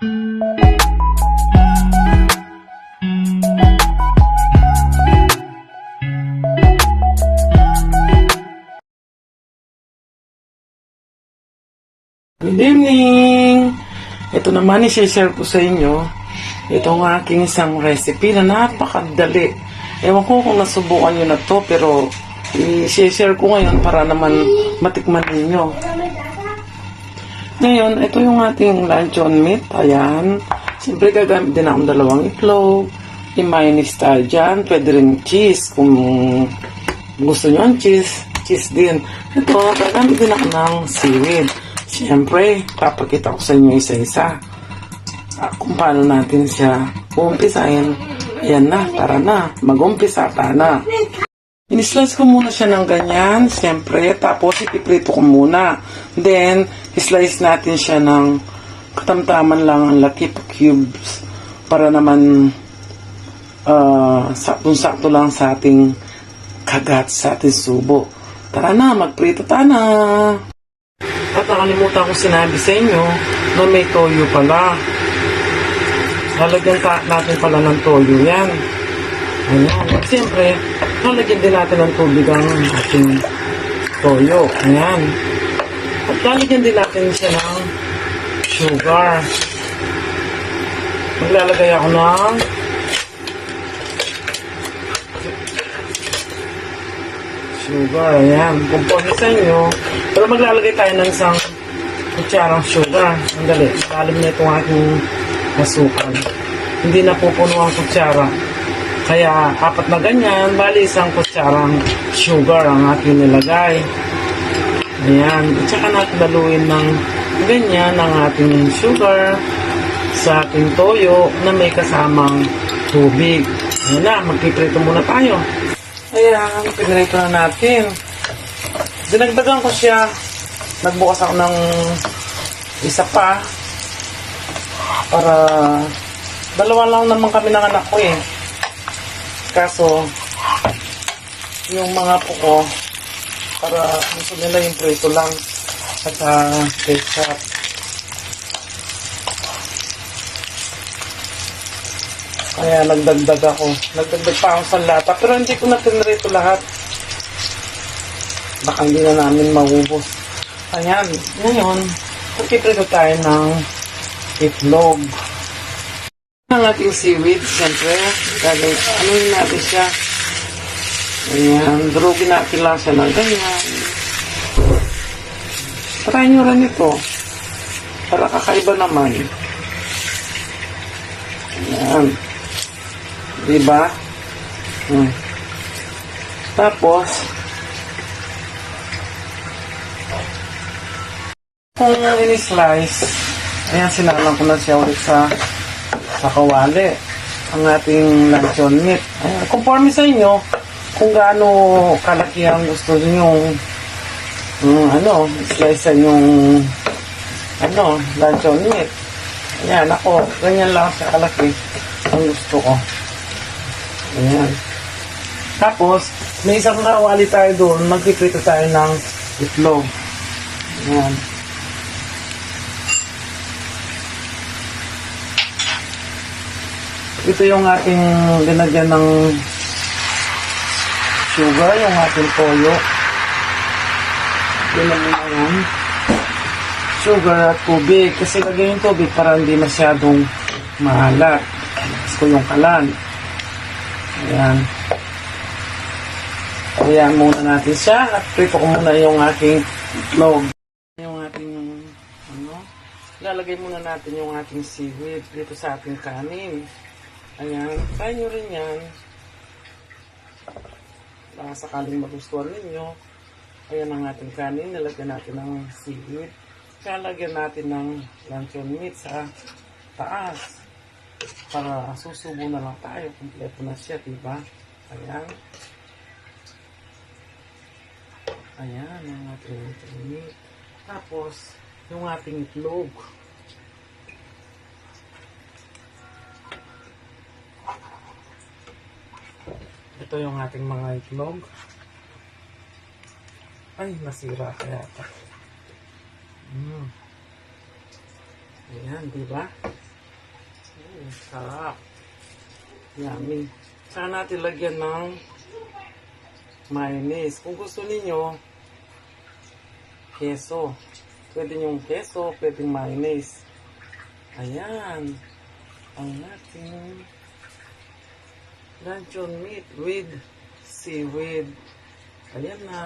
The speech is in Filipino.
Good evening! Ito naman, i-share ko sa inyo itong aking isang recipe na napakadali. Ewan ko kung nasubukan nyo na to, pero i-share ko ngayon para naman matikman ninyo. Ngayon, ito yung ating luncheon meat. Ayan. Siyempre, gagamit din akong dalawang itlog. Yung mayonnaise tayo dyan. Pwede rin cheese kung gusto nyo ang cheese. Cheese din. Ito, gagamit din ako ng seaweed. Siyempre, papakita ko sa inyo isa-isa ah, kung paano natin siya uumpisahin. Ayan na, tara na. Mag-umpisa, tara na. In-slice ko muna siya ng ganyan, siyempre. Tapos, ipiprito ko muna. Then, slice natin siya ng katamtaman lang ang laki pa cubes para naman uh, saktong-sakto lang sa ating kagat, sa ating subo. Tara na, magprito ta na. At nakalimutan ko sinabi sa inyo na may toyo pala. Lalagyan natin pala ng toyo yan. Ayan. At siyempre, lalagyan din natin ng tubig ang ating toyo. Ayan. At lalagyan din natin siya ng sugar. Maglalagay ako ng sugar. Ayan. Conforme sa inyo. Pero maglalagay tayo ng isang kutsarang sugar. Sandali. Lalim na itong aking masukal. Hindi na pupuno ang kutsara. Kaya apat na ganyan, bali isang kutsarang sugar ang aking nilagay. Ayan. At saka natin laluin ng ganyan ang ating sugar sa ating toyo na may kasamang tubig. Ayan na, magpiprito muna tayo. Ayan, pinrito na natin. Dinagdagan ko siya. Nagbukas ako ng isa pa. Para dalawa lang naman kami ng anak ko eh. Kaso, yung mga po ko, para gusto nila yung prito lang at uh, ketchup. Kaya nagdagdag ako. Nagdagdag pa ako sa lata. Pero hindi ko na tinrito lahat. Baka hindi na namin maubos. Ayan. Ngayon, magpiprito tayo ng itlog. Ang ating seaweed, siyempre. Dahil, yun natin siya? Ayan. Durugin natin lang siya ng ganyan. Try nyo rin ito. Para kakaiba naman. Ayan. Diba? Hmm. Tapos, kung in-slice, ayan, sinalang ko na siya ulit sa sa kawali. Ang ating luncheon meat. Ayan, conforme sa inyo, kung gaano kalaki ang gusto niyo yung ano, slice yung ano, luncheon meat. Ayan, ako, ganyan lang sa kalaki ang gusto ko. Ayan. Tapos, may isang kawali tayo doon, magpiprito tayo ng itlog. Ayan. Ito yung ating linagyan ng sugar, yung ating toyo. Lang muna yan. Sugar at tubig. Kasi lagyan yung tubig para hindi masyadong maalat. Gusto yung kalan. Ayan. Ayan muna natin siya at prito ko muna yung aking itlog. Yung ating ano, lalagay muna natin yung ating seaweed dito sa ating kanin. Ayan, try nyo rin yan. Baka sakaling magustuhan ninyo. Ayan ang ating kanin, nalagyan natin ng seaweed. Kaya lagyan natin ng luncheon meat sa taas para susubo na lang tayo. Kompleto na siya, diba? Ayan. Ayan, ang ating meat. Tapos, yung ating itlog. Ito yung ating mga itlog. Ay, nasira kaya ito. Mm. Ayan, di ba? Mm, sarap. Yummy. Saka natin lagyan ng mayonnaise. Kung gusto ninyo, keso. Pwede yung keso, pwede mayonnaise. Ayan. Ang ating luncheon meat with seaweed. Ayan na.